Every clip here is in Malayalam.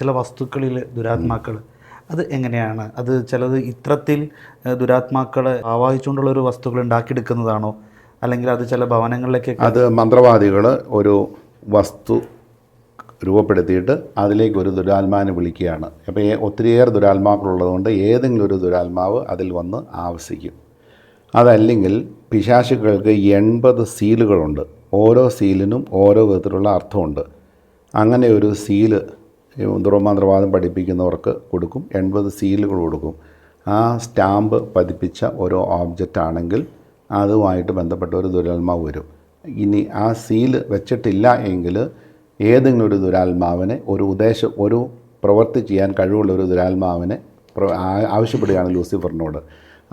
ചില വസ്തുക്കളിൽ ദുരാത്മാക്കൾ അത് എങ്ങനെയാണ്? അത് ചിലത് ഇത്രത്തിൽ ദുരാത്മാക്കളെ ആവാഹിച്ചുകൊണ്ടുള്ള ഒരു വസ്തുക്കൾ ഉണ്ടാക്കിയെടുക്കുന്നതാണോ? അല്ലെങ്കിൽ അത് ചില ഭവനങ്ങളിലേക്ക് അത് മന്ത്രവാദികൾ ഒരു വസ്തു രൂപപ്പെടുത്തിയിട്ട് അതിലേക്ക് ഒരു ദുരാത്മാവിനെ വിളിക്കുകയാണ്. അപ്പോൾ ഒത്തിരിയേറെ ദുരാത്മാക്കളുള്ളതുകൊണ്ട് ഏതെങ്കിലും ഒരു ദുരാത്മാവ് അതിൽ വന്ന് ആവസിക്കും അതല്ലെങ്കിൽ പിശാശുക്കൾക്ക് എൺപത് സീലുകളുണ്ട്. ഓരോ സീലിനും ഓരോ വിധത്തിലുള്ള അർത്ഥമുണ്ട്. അങ്ങനെ ഒരു സീൽ ഈ ദുർമന്ത്രവാദം പഠിപ്പിക്കുന്നവർക്ക് കൊടുക്കും. എൺപത് സീലുകൾ കൊടുക്കും. ആ സ്റ്റാമ്പ് പതിപ്പിച്ച ഓരോ ഓബ്ജക്റ്റ് ആണെങ്കിൽ അതുമായിട്ട് ബന്ധപ്പെട്ട ഒരു ദുരാത്മാവ് വരും. ഇനി ആ സീൽ വെച്ചിട്ടില്ല എങ്കിൽ ഏതെങ്കിലും ഒരു ദുരാത്മാവിനെ ഒരു ഉദ്ദേശം ഒരു പ്രവൃത്തി ചെയ്യാൻ കഴിവുള്ള ഒരു ദുരാത്മാവിനെ ആവശ്യപ്പെടുകയാണ് ലൂസിഫറിനോട്.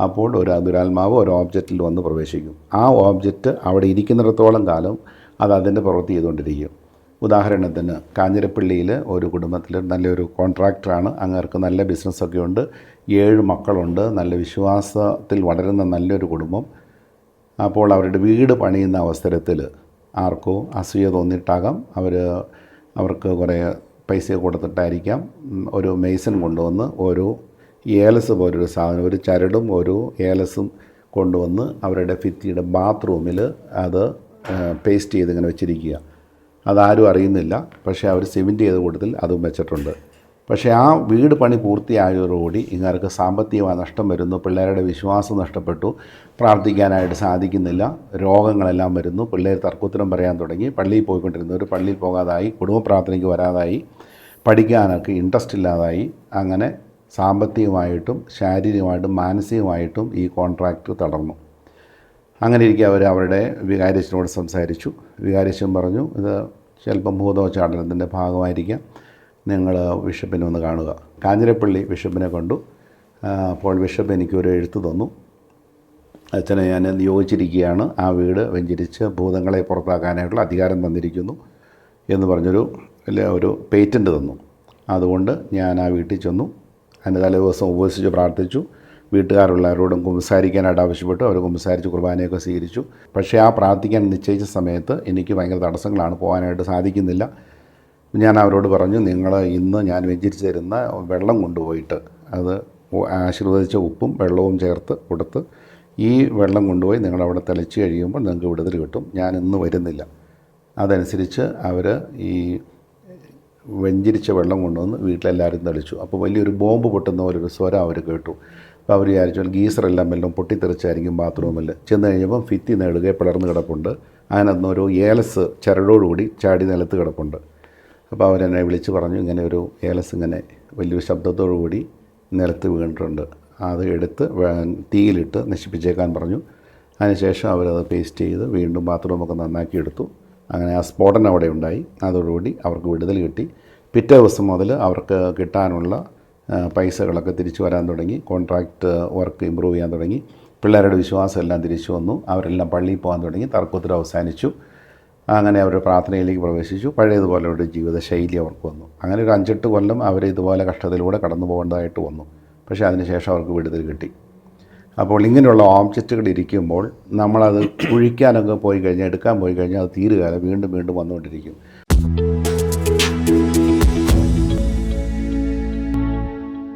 അപ്പോൾ ഒരു ദുരാത്മാവ് ഒരു ഓബ്ജക്റ്റിൽ വന്ന് പ്രവേശിക്കും. ആ ഓബ്ജക്റ്റ് അവിടെ ഇരിക്കുന്നിടത്തോളം കാലം അത് അതിന്റെ പ്രവൃത്തി ചെയ്തുകൊണ്ടിരിക്കും. ഉദാഹരണത്തിന് കാഞ്ഞിരപ്പള്ളിയിൽ ഒരു കുടുംബത്തിൽ നല്ലൊരു കോൺട്രാക്ടറാണ്. അങ്ങേർക്ക് നല്ല ബിസിനസ്സൊക്കെ ഉണ്ട് ഏഴ് മക്കളുണ്ട്. നല്ല വിശ്വാസത്തിൽ വളരുന്ന നല്ലൊരു കുടുംബം. അപ്പോൾ അവരുടെ വീട് പണിയുന്ന അവസരത്തിൽ ആർക്കോ അസൂയ തോന്നിയിട്ടാകാം. അവർ അവർക്ക് കുറേ പൈസ കൊടുത്തിട്ടായിരിക്കാം. ഒരു മെയ്സൺ കൊണ്ടുവന്ന് ഓരോ ഏലസ് പോലൊരു സാധനം ഒരു ചരടും ഒരു ഏലസും കൊണ്ടുവന്ന് അവരുടെ ഭിത്തിയുടെ ബാത്റൂമിൽ അത് പേസ്റ്റ് ചെയ്ത് ഇങ്ങനെ വെച്ചിരിക്കുക. അതാരും അറിയുന്നില്ല. പക്ഷേ അവർ സിമെന്റ് ചെയ്ത കൂട്ടത്തിൽ അതും വെച്ചിട്ടുണ്ട്. പക്ഷേ ആ വീട് പണി പൂർത്തിയായതോടുകൂടി ഇങ്ങർക്ക് സാമ്പത്തികമായ നഷ്ടം വരുന്നു. പിള്ളേരുടെ വിശ്വാസം നഷ്ടപ്പെട്ടു. പ്രാർത്ഥിക്കാനായിട്ട് സാധിക്കുന്നില്ല. രോഗങ്ങളെല്ലാം വരുന്നു. പിള്ളേർ തർക്കുത്തരം പറയാൻ തുടങ്ങി. പള്ളിയിൽ പോയിക്കൊണ്ടിരുന്നവർ പള്ളിയിൽ പോകാതായി. കുടുംബ പ്രാർത്ഥനയ്ക്ക് വരാതായി. പഠിക്കാനൊക്കെ ഇൻട്രസ്റ്റ് ഇല്ലാതായി. അങ്ങനെ സാമ്പത്തികമായിട്ടും ശാരീരികമായിട്ടും മാനസികമായിട്ടും ഈ കോൺട്രാക്റ്റ് തളർന്നു. അങ്ങനെ ഇരിക്കെ അവർ അവരുടെ വികാരിച്ചനോട് സംസാരിച്ചു. വികാരിച്ചൻ പറഞ്ഞു ഇത് ചിലപ്പം ഭൂതോച്ചാടനത്തിന്റെ ഭാഗമായിരിക്കാം. നിങ്ങൾ ബിഷപ്പിനെ ഒന്ന് കാണുക. കാഞ്ഞിരപ്പള്ളി ബിഷപ്പിനെ കണ്ടു. അപ്പോൾ ബിഷപ്പ് എനിക്കൊരു എഴുത്ത് തന്നു. അച്ഛനെ ഞാൻ നിയോഗിച്ചിരിക്കുകയാണ് ആ വീട് വെഞ്ചരിച്ച് ഭൂതങ്ങളെ പുറത്താക്കാനായിട്ടുള്ള അധികാരം തന്നിരിക്കുന്നു എന്ന് പറഞ്ഞൊരു ഒരു പേറ്റന്റ് തന്നു. അതുകൊണ്ട് ഞാൻ ആ വീട്ടിൽ ചെന്നു. അതിന്റെ തലേ ദിവസം ഉപവസിച്ച് പ്രാർത്ഥിച്ചു. വീട്ടുകാരുള്ളവരോടും കുമ്പസാരിക്കാനായിട്ട് ആവശ്യപ്പെട്ടു. അവർ കുമ്പസാരിച്ച് കുർബാനയൊക്കെ സ്വീകരിച്ചു. പക്ഷേ ആ പ്രാർത്ഥിക്കാൻ നിശ്ചയിച്ച സമയത്ത് എനിക്ക് ഭയങ്കര തടസ്സങ്ങളാണ് പോകാനായിട്ട് സാധിക്കുന്നില്ല. ഞാൻ അവരോട് പറഞ്ഞു നിങ്ങൾ ഇന്ന് ഞാൻ വെഞ്ചരിച്ച് തരുന്ന വെള്ളം കൊണ്ടുപോയിട്ട് അത് ആശീർവദിച്ച ഉപ്പും വെള്ളവും ചേർത്ത് കൊടുത്ത് ഈ വെള്ളം കൊണ്ടുപോയി നിങ്ങളവിടെ തിളച്ച് കഴിയുമ്പോൾ നിങ്ങൾക്ക് വിടുതൽ കിട്ടും. ഞാൻ ഇന്ന് വരുന്നില്ല. അതനുസരിച്ച് അവർ ഈ വെഞ്ചരിച്ച വെള്ളം കൊണ്ടുവന്ന് വീട്ടിലെല്ലാവരും തെളിച്ചു. അപ്പോൾ വലിയൊരു ബോംബ് പൊട്ടുന്ന പോലൊരു സ്വരം അവർ കേട്ടു. അപ്പോൾ അവർ വിചാരിച്ചു ഗീസറെല്ലാം വല്ലതും പൊട്ടിത്തെറിച്ചായിരിക്കും ബാത്റൂമിൽ. ചെന്ന് കഴിഞ്ഞപ്പം ഫിത്തി നേടുകയെ പിളർന്ന് കിടപ്പുണ്ട്. അതിനകത്ത് ഒരു ഏലസ് ചരടോടുകൂടി ചാടി നിലത്ത് കിടപ്പുണ്ട്. അപ്പോൾ അവരെന്നെ വിളിച്ച് പറഞ്ഞു ഇങ്ങനെ ഒരു ഏലസ് ഇങ്ങനെ വലിയൊരു ശബ്ദത്തോടു കൂടി നിലത്ത് വീണിട്ടുണ്ട്. അത് എടുത്ത് തീയിലിട്ട് നശിപ്പിച്ചേക്കാൻ പറഞ്ഞു. അതിനുശേഷം അവരത് പേസ്റ്റ് ചെയ്ത് വീണ്ടും ബാത്റൂമൊക്കെ നന്നാക്കി എടുത്തു. അങ്ങനെ ആ സ്ഫോടനം അവിടെ ഉണ്ടായി. അതോടുകൂടി അവർക്ക് വിടുതൽ കിട്ടി. പിറ്റേ ദിവസം മുതൽ അവർക്ക് കിട്ടാനുള്ള പൈസകളൊക്കെ തിരിച്ചു വരാൻ തുടങ്ങി. കോൺട്രാക്റ്റ് വർക്ക് ഇമ്പ്രൂവ് ചെയ്യാൻ തുടങ്ങി. പിള്ളേരുടെ വിശ്വാസം എല്ലാം തിരിച്ചു വന്നു. അവരെല്ലാം പള്ളിയിൽ പോകാൻ തുടങ്ങി. തർക്കത്തിൽ അവസാനിച്ചു. അങ്ങനെ അവർ പ്രാർത്ഥനയിലേക്ക് പ്രവേശിച്ചു. പഴയതുപോലെ ഒരു ജീവിതശൈലി അവർക്ക് വന്നു. അങ്ങനെ ഒരു അഞ്ചെട്ട് കൊല്ലം അവർ ഇതുപോലെ കഷ്ടത്തിലൂടെ കടന്നു പോകേണ്ടതായിട്ട് വന്നു. പക്ഷേ അതിനുശേഷം അവർക്ക് വിടുതൽ കിട്ടി. അപ്പോൾ ഇങ്ങനെയുള്ള ഓബ്ജക്റ്റുകൾ ഇരിക്കുമ്പോൾ നമ്മളത് കുഴിക്കാനൊക്കെ പോയി കഴിഞ്ഞാൽ എടുക്കാൻ പോയി കഴിഞ്ഞാൽ അത് തീരുകയില്ല. വീണ്ടും വീണ്ടും വന്നുകൊണ്ടിരിക്കും.